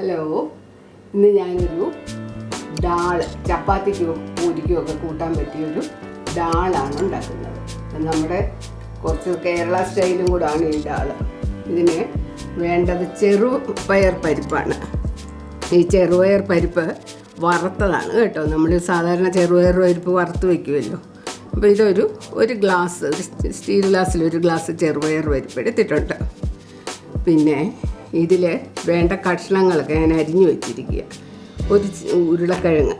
Hello ഇന്ന് ഞാനൊരു ഡാൾ ചപ്പാത്തിക്കോ പൂരിക്കോ ഒക്കെ കൂട്ടാൻ പറ്റിയൊരു ഡാളാണ് ഉണ്ടാക്കുന്നത്. നമ്മുടെ കുറച്ച് കേരള സ്റ്റൈലും കൂടാണ് ഈ ഡാൾ ഇതിന് വേണ്ടത് ചെറു പയർ പരിപ്പാണ്. ഈ ചെറുപയർ പരിപ്പ് വറുത്തതാണ് കേട്ടോ. നമ്മൾ സാധാരണ ചെറുപയർ പരിപ്പ് വറുത്ത് വയ്ക്കുമല്ലോ അപ്പോൾ ഇതൊരു ഒരു ഗ്ലാസ് സ്റ്റീൽ ഗ്ലാസ്സിൽ ഒരു ഗ്ലാസ് ചെറുപയർ പരിപ്പ് എടുത്തിട്ടുണ്ട്. പിന്നെ ഇതിൽ വേണ്ട കഷ്ണങ്ങളൊക്കെ ഞാൻ അരിഞ്ഞു വെച്ചിരിക്കുക. ഒരു ഉരുളക്കിഴങ്ങ്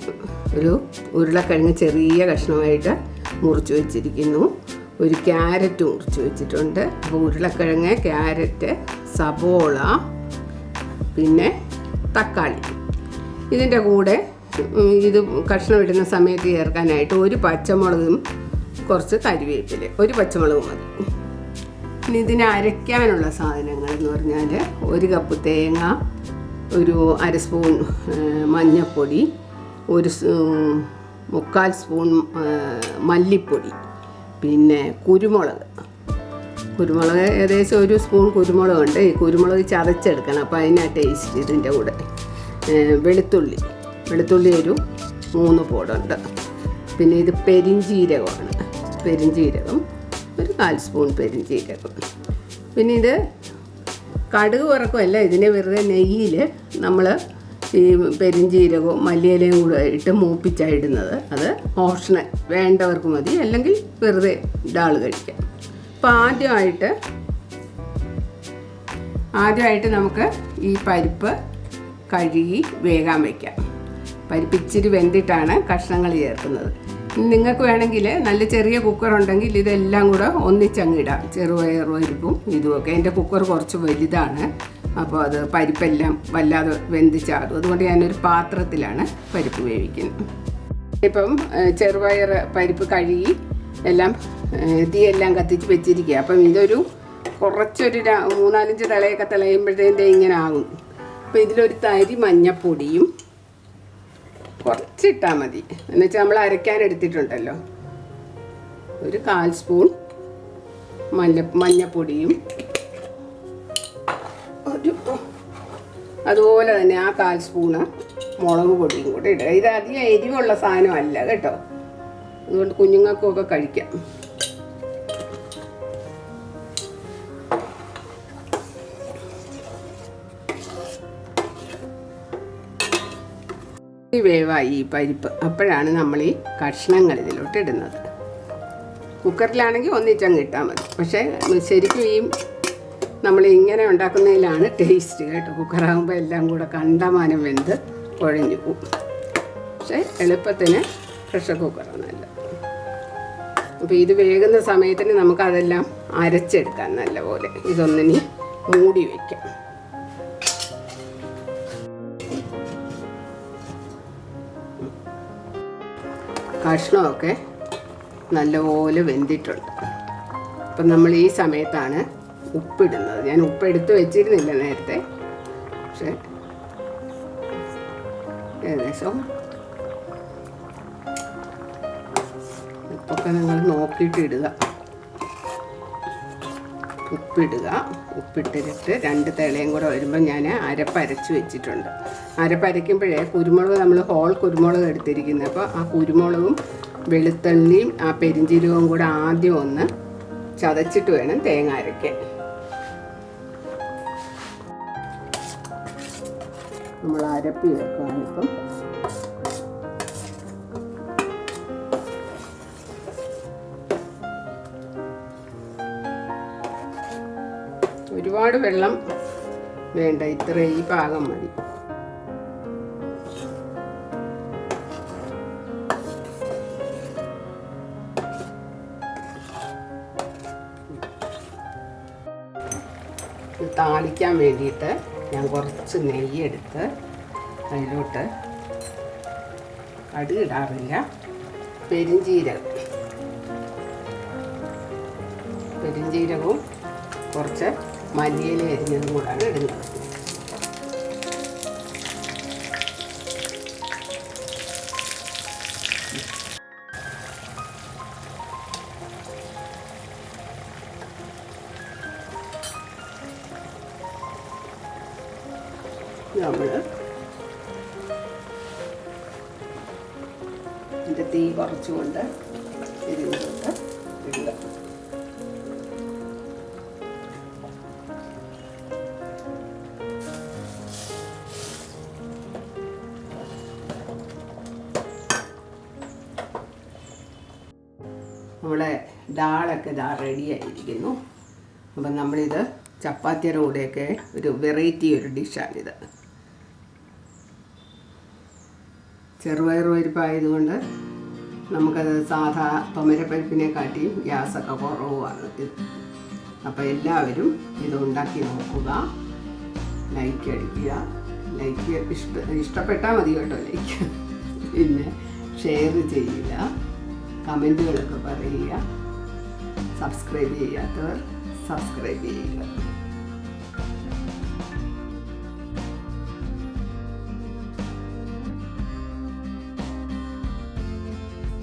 ഒരു ഉരുളക്കിഴങ്ങ് ചെറിയ കഷ്ണമായിട്ട് മുറിച്ച് വെച്ചിരിക്കുന്നു. ഒരു ക്യാരറ്റ് മുറിച്ച് വെച്ചിട്ടുണ്ട്. അപ്പോൾ ഉരുളക്കിഴങ്ങ് ക്യാരറ്റ് സബോള പിന്നെ തക്കാളി. ഇതിന്റെ കൂടെ ഇത് കഷ്ണം ഇടുന്ന സമയത്ത് ചേർക്കാനായിട്ട് ഒരു പച്ചമുളകും കുറച്ച് കരിവേപ്പില ഒരു പച്ചമുളകും മതി. ഇനി ഇതിനെ അരയ്ക്കാനുള്ള സാധനങ്ങൾ എന്ന് പറഞ്ഞാൽ ഒരു കപ്പ് തേങ്ങ ഒരു അര സ്പൂൺ മഞ്ഞൾപ്പൊടി ഒരു മുക്കാൽ സ്പൂൺ മല്ലിപ്പൊടി പിന്നെ കുരുമുളക്. കുരുമുളക് ഏകദേശം ഒരു സ്പൂൺ കുരുമുളകുണ്ട് ഈ കുരുമുളക് ചതച്ചെടുക്കണം. അപ്പോൾ അതിനാ ടേസ്റ്റ് ഇതിന്റെ കൂടെ. വെളുത്തുള്ളി. വെളുത്തുള്ളി ഒരു മൂന്ന് പോടുണ്ട്. പിന്നെ ഇത് പെരിഞ്ചീരകമാണ്. പെരിഞ്ചീരകം. ഒരു കാൽ സ്പൂൺ പെരിഞ്ചീരകം പിന്നെ ഇത് കടുക് വറക്കുമല്ല ഇതിനെ വെറുതെ നെയ്യിൽ നമ്മൾ ഈ പെരിഞ്ചീരകവും മല്ലിയിലയും കൂടെ ഇട്ട് മൂപ്പിച്ചാണ് ഇടുന്നത്. അത് ഓപ്ഷണൽ വേണ്ടവർക്ക് മതി അല്ലെങ്കിൽ വെറുതെ ഡാൾ കഴിക്കാം. അപ്പോൾ ആദ്യമായിട്ട് ആദ്യമായിട്ട് നമുക്ക് ഈ പരിപ്പ് കഴുകി വേകാൻ വയ്ക്കാം പരിപ്പ് ഇച്ചിരി വെന്തിട്ടാണ് കഷ്ണങ്ങൾ ചേർക്കുന്നത്. നിങ്ങൾക്ക് വേണമെങ്കിൽ നല്ല ചെറിയ കുക്കർ ഉണ്ടെങ്കിൽ ഇതെല്ലാം കൂടെ ഒന്നിച്ചങ്ങിടാം ചെറുപയർ പരിപ്പും ഇതുമൊക്കെ എന്റെ കുക്കർ കുറച്ച് വലുതാണ്. അപ്പോൾ അത് പരിപ്പെല്ലാം വല്ലാതെ വെന്തിച്ചാടും അതുകൊണ്ട് ഞാനൊരു പാത്രത്തിലാണ് പരിപ്പ് വേവിക്കുന്നത്. ഇപ്പം ചെറുപയർ പരിപ്പ് കഴുകി എല്ലാം തീയെല്ലാം കത്തിച്ച് വെച്ചിരിക്കുക. അപ്പം ഇതൊരു കുറച്ചൊരു മൂന്നാലഞ്ച് തിളയൊക്കെ തിളയുമ്പോഴത്തേന്റെ ഇങ്ങനെ ആകും. അപ്പോൾ ഇതിലൊരു തരി മഞ്ഞപ്പൊടിയും കുറച്ചിട്ടാൽ മതി. എന്നുവെച്ചാൽ നമ്മൾ അരയ്ക്കാൻ എടുത്തിട്ടുണ്ടല്ലോ. ഒരു കാൽ സ്പൂൺ മഞ്ഞ മഞ്ഞപ്പൊടിയും ഒരു അതുപോലെ തന്നെ ആ കാൽ സ്പൂണ് മുളക് പൊടിയും കൂടെ ഇടുക. ഇത് അധികം എരിവുള്ള സാധനമല്ല കേട്ടോ. അതുകൊണ്ട് കുഞ്ഞുങ്ങൾക്കൊക്കെ കഴിക്കാം. വേവായി. ഈ പരിപ്പ്. അപ്പോഴാണ് നമ്മൾ ഈ കഷ്ണങ്ങൾ ഇതിലോട്ട് ഇടുന്നത്. കുക്കറിലാണെങ്കിൽ ഒന്നിച്ചങ്ങ് ഇട്ടാൽ മതി. പക്ഷേ ശരിക്കും ഈ നമ്മൾ ഇങ്ങനെ ഉണ്ടാക്കുന്നതിലാണ് ടേസ്റ്റ് കേട്ടോ. കുക്കറാകുമ്പോൾ എല്ലാം കൂടെ കണ്ടമാനം വെന്ത് കുഴഞ്ഞു പോകും. പക്ഷേ എളുപ്പത്തിന് പ്രഷർ കുക്കറാണ് നല്ലത്. അപ്പോൾ ഇത് വേകുന്ന സമയത്തിന് നമുക്കതെല്ലാം അരച്ചെടുക്കാം നല്ലപോലെ. ഇതൊന്നിനി മൂടി വയ്ക്കാം. കഷ്ണമൊക്കെ നല്ലപോലെ വെന്തിട്ടുണ്ട്. അപ്പം നമ്മൾ ഈ സമയത്താണ് ഉപ്പിടുന്നത്. ഞാൻ ഉപ്പ് എടുത്ത് വെച്ചിരുന്നില്ല നേരത്തെ. പക്ഷെ ഏകദേശം ഉപ്പൊക്കെ നിങ്ങൾ നോക്കിയിട്ട് ഇടുക. ഉപ്പിടുക. ഉപ്പിട്ടിട്ട് രണ്ട് തിളയും കൂടെ വരുമ്പോൾ ഞാൻ അരപ്പരച്ച് വെച്ചിട്ടുണ്ട്. അരപ്പരയ്ക്കുമ്പോഴേ കുരുമുളക് നമ്മൾ ഹോൾ കുരുമുളക് എടുത്തിരിക്കുന്നത്. അപ്പോൾ ആ കുരുമുളകും വെളുത്തുള്ളിയും ആ പെരിഞ്ചീരകവും കൂടെ ആദ്യം ഒന്ന് ചതച്ചിട്ട് വേണം തേങ്ങ അരയ്ക്കാൻ. നമ്മൾ അരപ്പി ചേർക്കുകയാണ് ഒരുപാട് വെള്ളം വേണ്ട ഇത്ര ഈ പാകം മതി. താളിക്കാൻ വേണ്ടിയിട്ട് ഞാൻ കുറച്ച് നെയ്യ് എടുത്ത് അതിലോട്ട് കടുക് ഇടാറില്ല പെരിഞ്ചീരകം. പെരിഞ്ചീരകവും കുറച്ച് മല്ലിയില അരിഞ്ഞതും കൂടാണ് ഇടുന്നത്. നമ്മൾ ഇതിന്റെ തീ കുറച്ചുകൊണ്ട് ഇടുക നമ്മളെ ഡാളൊക്കെ ഇതാ റെഡി ആയിരിക്കുന്നു. അപ്പം നമ്മളിത് ചപ്പാത്തിയുടെ കൂടെയൊക്കെ ഒരു വെറൈറ്റി ഒരു ഡിഷാണിത് ചെറുപയർ പരിപ്പായതുകൊണ്ട് നമുക്കത് സാധാ തൊമരപ്പരിപ്പിനെ കാട്ടിയും ഗ്യാസൊക്കെ കുറവുമാണ് ഇത് അപ്പോൾ എല്ലാവരും ഇത് ഉണ്ടാക്കി നോക്കുക. ലൈക്ക് അടിക്കുക. ലൈക്ക് ഇഷ്ട ഇഷ്ടപ്പെട്ടാൽ മതി കേട്ടോ ലൈക്ക് പിന്നെ ഷെയർ ചെയ്യുക കമന്റുകളൊക്കെ പറയുക. സബ്സ്ക്രൈബ് ചെയ്യാത്തവർ സബ്സ്ക്രൈബ് ചെയ്യുക.